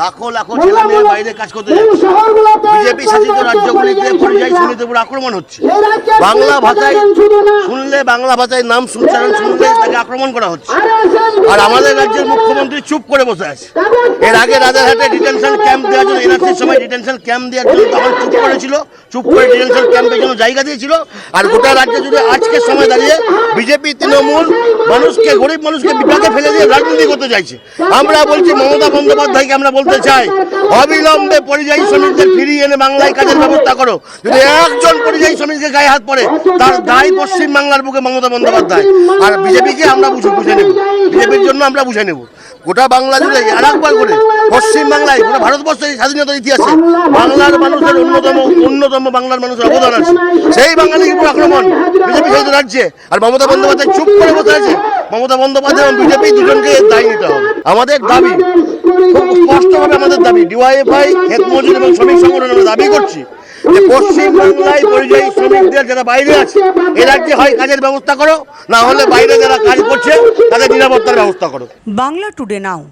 লাখো লাখো ছেলে মেয়ে বাইরে কাজ করতে যাচ্ছে। বিজেপি শাসিত রাজ্যগুলিতে পরিযায়ী শ্রমিকদের উপর আক্রমণ হচ্ছে। বাংলা ভাষায় শুনলে বাংলা ভাষায় নাম উচ্চারণ শুনলে তাকে আক্রমণ করা হচ্ছে। আর আমাদের রাজ্যের মুখ্যমন্ত্রী চুপ করে বসে আছে। এর আগে রাজারহাটে ডিটেনশন ক্যাম্প দেওয়ার জন্য এনআরসির সময় ডিটেনশন ক্যাম্প দেওয়ার জন্য তখন চুপ করেছিল চুপ করে ডিটেনশন ক্যাম্পের জন্য জায়গা দিয়েছিল। আর গোটা রাজ্যে জুড়ে আজকের সময় দাঁড়িয়ে বিজেপি তৃণমূল মানুষকে গরিব মানুষকে বিপাকে ফেলে দিয়ে রাজনীতি করতে চাইছে। আমরা বলছি, মমতা বন্দ্যোপাধ্যায়কে আমরা বলতে চাই, অবিলম্বে পরিযায়ী শ্রমিকদের ফিরিয়ে এনে বাংলায় কাজের ব্যবস্থা করো। যদি একজন পরিযায়ী শ্রমিককে গায়ে হাত পড়ে, তার দায় পশ্চিম বাংলার বুকে মমতা বন্দ্যোপাধ্যায়। আর বিজেপিকে আমরা বুঝে বুঝে নেব। বিজেপির জন্য আমরা বুঝে নেব। গোটা বাংলা জুড়ে আর একবার করে পশ্চিম বাংলায় গোটা ভারতবর্ষের স্বাধীনতার ইতিহাসে বাংলার মানুষের অন্যতম অন্যতম বাংলার মানুষের অবদান আছে। সেই বাঙালির উপর আক্রমণ বিজেপি শাসিত রাজ্যে আর মমতা বন্দ্যোপাধ্যায় চুপ করে বসে আছে। মমতা বন্দ্যোপাধ্যায় এবং বিজেপি দুজনকে দায়ী নিতে হবে। আমাদের দাবি খুব স্পষ্টভাবে আমাদের দাবি ডিওয়াইএফআই ক্ষেত মজুর এবং শ্রমিক সংগঠন আমরা দাবি করছি যে পশ্চিম বাংলায় পরিযায়ী শ্রমিকদের যারা বাইরে আছে এ রাজ্যে হয় কাজের ব্যবস্থা করো না হলে বাইরে যারা কাজ করছে তাদের ব্যবস্থা করো বাংলা টুডে নাও